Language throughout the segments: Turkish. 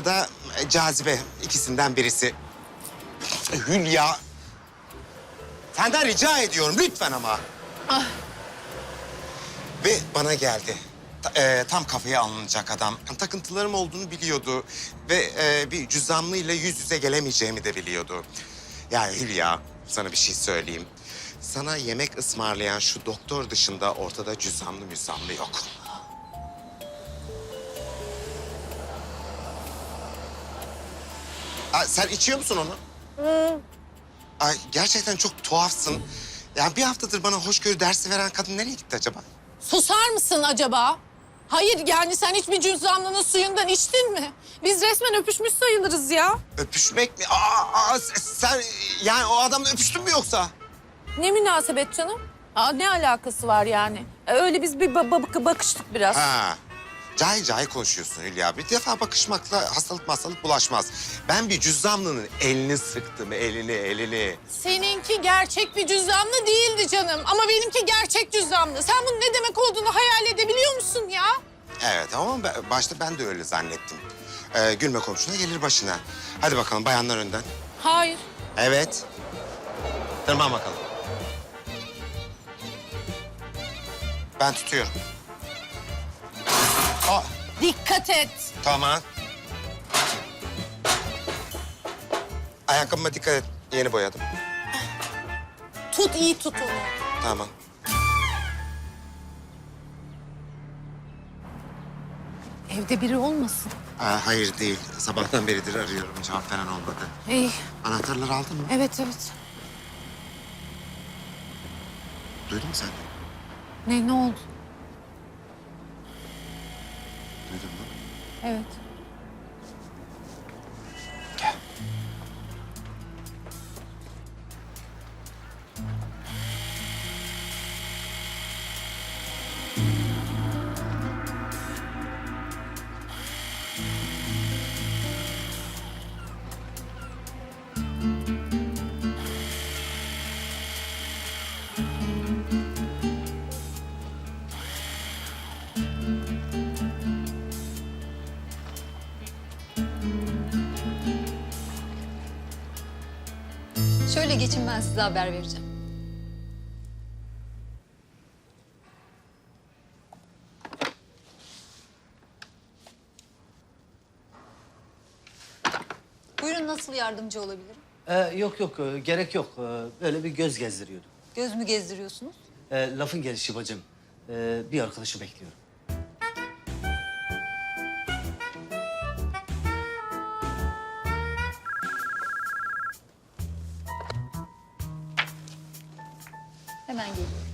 ya da e, cazibe ikisinden birisi. Hülya. Senden rica ediyorum lütfen ama. Ve bana geldi. Ta- e, tam kafaya alınacak adam. Takıntılarım olduğunu biliyordu. Ve e, bir cüzdanlıyla yüz yüze gelemeyeceğimi de biliyordu. Ya Hülya, sana bir şey söyleyeyim. Sana yemek ısmarlayan şu doktor dışında ortada cüzdanlı müzdanlı yok. Aa, sen içiyor musun onu? Ay, gerçekten çok tuhafsın. Ya bir haftadır bana hoşgörü dersi veren kadın nereye gitti acaba? Susar mısın acaba? Hayır yani sen hiçbir cüzdanlının suyundan içtin mi? Biz resmen öpüşmüş sayılırız ya. Öpüşmek mi? Aa, aa, sen yani o adamla öpüştün mü yoksa? Ne münasebet canım? Aa, ne alakası var yani? E, Öyle biz bir ba- ba- bakıştık biraz. Ha. Cahil cahil konuşuyorsun Hülya. Bir defa bakışmakla hastalık hastalık bulaşmaz. Ben bir cüzdanlının elini sıktım, elini, elini. Seninki gerçek bir cüzdanlı değildi canım. Ama benimki gerçek cüzdanlı. Sen bunun ne demek olduğunu hayal edebiliyor musun ya? Evet ama ben- başta ben de öyle zannettim. Ee, gülme komşuna gelir başına. Hadi bakalım bayanlar önden. Hayır. Evet. Tırman bakalım. Ben tutuyorum. Aa, Dikkat et. tamam. Ayakkabıma dikkat et. Yeni boyadım. Tut iyi tut onu. Tamam. Evde biri olmasın. Aa, hayır değil. Sabahtan beridir arıyorum. Cevap veren olmadı. İyi. Anahtarları aldın mı? Evet evet. Duydun mu sen? Ne ne oldu? Duydun mu? Evet. Şöyle geçin ben size haber vereceğim. Buyurun nasıl yardımcı olabilirim? Ee, yok yok e, gerek yok. Ee, Öyle bir göz gezdiriyordum. Göz mü gezdiriyorsunuz? Ee, lafın gelişi bacım. Ee, bir arkadaşı bekliyorum. Hemen geliyorum.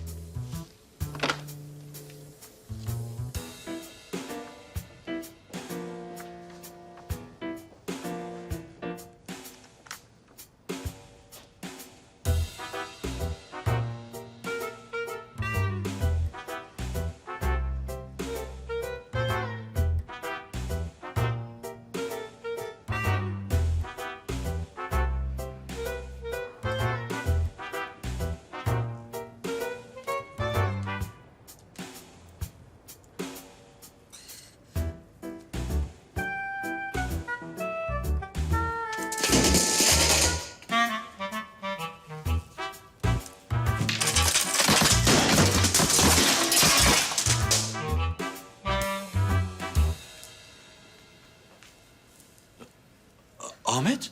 Ahmet.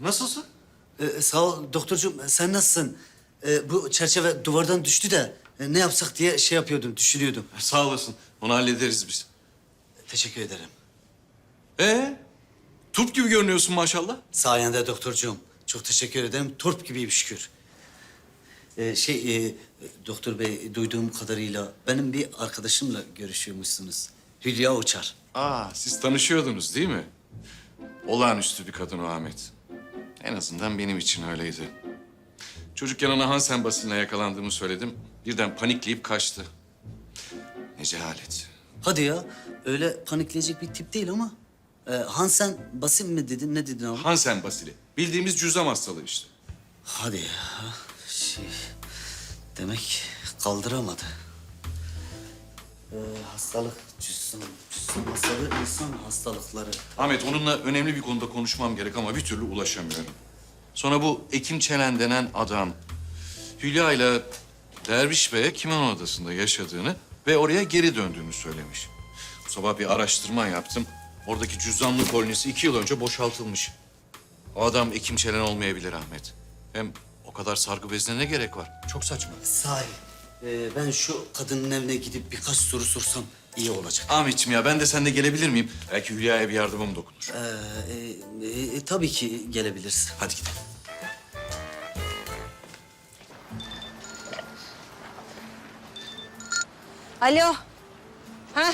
Nasılsın? Ee, sağ ol doktorcuğum. Sen nasılsın? Ee, bu çerçeve duvardan düştü de e, ne yapsak diye şey yapıyordum, düşünüyordum. Sağ olasın. Onu hallederiz biz. Teşekkür ederim. Ee? Turp gibi görünüyorsun maşallah. Sayende doktorcuğum. Çok teşekkür ederim. Turp gibiyim şükür. Ee, şey, e, doktor bey duyduğum kadarıyla benim bir arkadaşımla görüşüyormuşsunuz. Hülya Uçar. Aa, siz tanışıyordunuz değil mi? Olağanüstü bir kadın o Ahmet. En azından benim için öyleydi. Çocukken ona Hansen basiline yakalandığımı söyledim. Birden panikleyip kaçtı. Ne cehalet. Hadi ya, öyle panikleyecek bir tip değil ama. Ee, Hansen basit mi dedin, ne dedin abi? Hansen basili. Bildiğimiz cüzam hastalığı işte. Hadi ya, şey... Demek kaldıramadı. Ee, hastalık cüssüm, cüssüm hastalığı insan hastalıkları. Ahmet onunla önemli bir konuda konuşmam gerek ama bir türlü ulaşamıyorum. Sonra bu Ekim Çelen denen adam Hülya ile Derviş Bey'e Kimon Adası'nda yaşadığını ve oraya geri döndüğünü söylemiş. Bu sabah bir araştırma yaptım. Oradaki cüzdanlı kolonisi iki yıl önce boşaltılmış. O adam Ekim Çelen olmayabilir Ahmet. Hem o kadar sargı bezine ne gerek var? Çok saçma. Sahi. Ee, ben şu kadının evine gidip birkaç soru sorsam iyi olacak. Ahmetciğim ya ben de seninle gelebilir miyim? Belki Hülya'ya bir yardımım dokunur. Ee, e, e, tabii ki gelebilirsin. Hadi gidelim. Alo. Ha?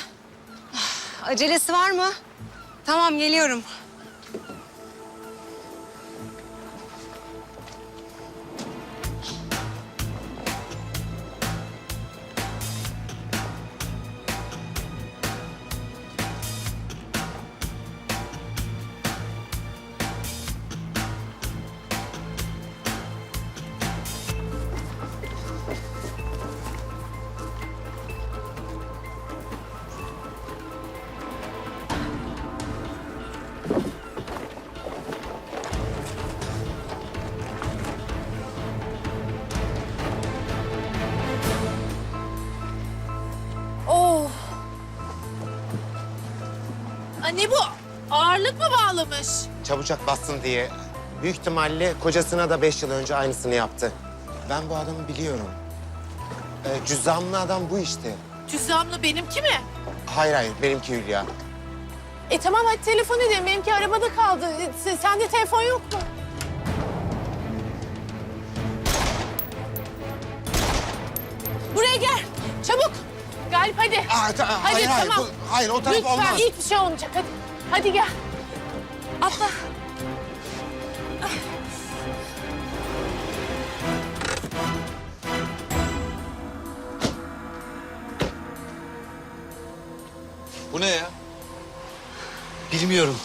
Acelesi var mı? Tamam geliyorum. Anne bu ağırlık mı bağlamış? Çabucak bassın diye. Büyük ihtimalle kocasına da beş yıl önce aynısını yaptı. Ben bu adamı biliyorum. Ee, cüzdanlı adam bu işte. Cüzdanlı benimki mi? Hayır hayır benimki Hülya. E tamam hadi telefon edeyim. Benimki arabada kaldı. E, se- Sende telefon yok mu? Buraya gel. Çabuk. Galip hadi. Aa, ta- hadi hayır, hayır, tamam. bu- hayır, o taraf Lütfen olmaz. hiçbir şey olmayacak. Hadi. Hadi gel. Atla. Bu ne ya? Bilmiyorum.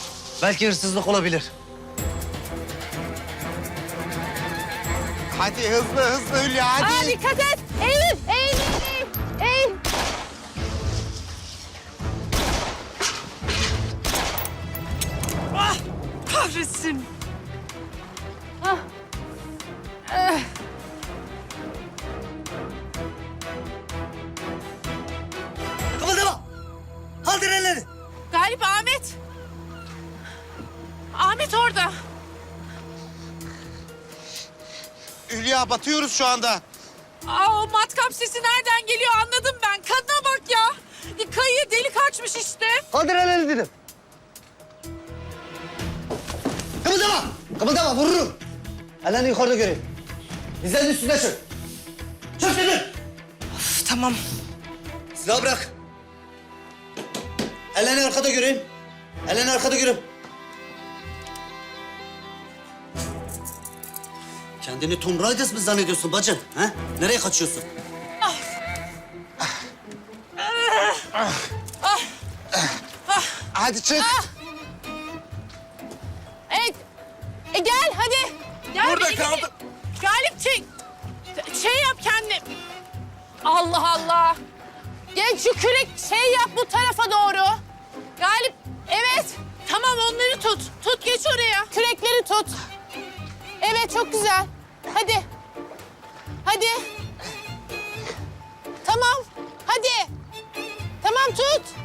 Belki hırsızlık olabilir. Hadi hızlı hızlı Hülya hadi. Aa, dikkat et. Eğil, Hülya batıyoruz şu anda. Aa, o matkap sesi nereden geliyor anladım ben. Kadına bak ya. Bir kayıya delik açmış işte. Kaldır elleri dedim. Kımıldama! Kımıldama vururum. Ellerini yukarıda göreyim. Dizlerinin üstüne çök. Çök dedim. Üf, tamam. Silahı bırak. Ellerini arkada göreyim. Ellerini arkada göreyim. Kendini Tomb Raider mı zannediyorsun bacım? Ha? Nereye kaçıyorsun? Hadi çık. Evet. E gel hadi. Gel Burada iki- kaldım. Galip çek. Şey yap kendi. Allah Allah. Gel şu kürek şey yap bu tarafa doğru. Galip evet. Tamam onları tut. Tut geç oraya. Kürekleri tut. Evet çok güzel. Hadi. Hadi. Tamam. Hadi. Tamam tut.